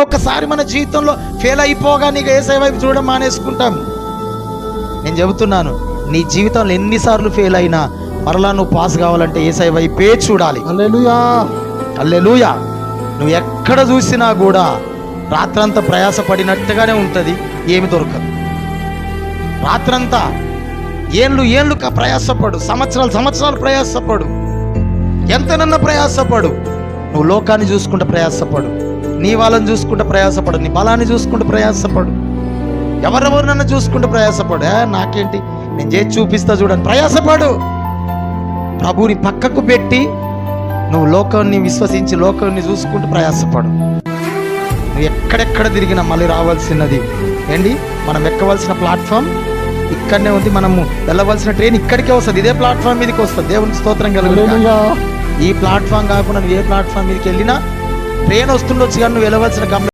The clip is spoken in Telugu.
ఒక్కసారి మన జీవితంలో ఫెయిల్ అయిపోగా నీకు ఏసై వైపు చూడడం మానేసుకుంటాం. నేను చెబుతున్నాను నీ జీవితంలో ఎన్నిసార్లు ఫెయిల్ అయినా మరలా నువ్వు పాస్ కావాలంటే ఏసై వైపే చూడాలి. అల్లెలుయా నువ్వు ఎక్కడ చూసినా కూడా రాత్రంతా ప్రయాసపడినట్టుగానే ఉంటుంది ఏమి దొరకదు. రాత్రంతా ఏళ్ళు ఏళ్ళు ప్రయాసపడు సంవత్సరాలు సంవత్సరాలు ప్రయాసపడు ఎంతనన్నా ప్రయాసపడు నువ్వు లోకాన్ని చూసుకుంటే ప్రయాసపడు. నీ వాళ్ళని చూసుకుంటే ప్రయాసపడు నీ బలాన్ని చూసుకుంటే ప్రయాసపడు. ఎవరెవరినన్నా చూసుకుంటే ప్రయాసపడు? ఏ, నాకేంటి? నేను చేసి చూపిస్తా చూడండి. ప్రయాసపడు. ప్రభుని పక్కకు పెట్టి నువ్వు లోకాన్ని విశ్వసించి లోకాన్ని చూసుకుంటూ ప్రయాసపడు. నువ్వు ఎక్కడెక్కడ తిరిగినా మళ్ళీ రావాల్సినది ఏంటి? మనం ఎక్కవలసిన ప్లాట్ఫామ్ ఇక్కడనే ఉంది. మనము వెళ్ళవలసిన ట్రైన్ ఇక్కడికే వస్తుంది. ఇదే ప్లాట్ఫామ్ మీదకి వస్తుంది. దేవునికి స్తోత్రం కలుగుతుంది ఈ ప్లాట్ఫామ్ కాకుండా నువ్వు ఏ ప్లాట్ఫామ్ మీదకి వెళ్ళినా ట్రైన్ వస్తుండొచ్చు కానీ నువ్వు వెళ్ళవలసిన గమ్యం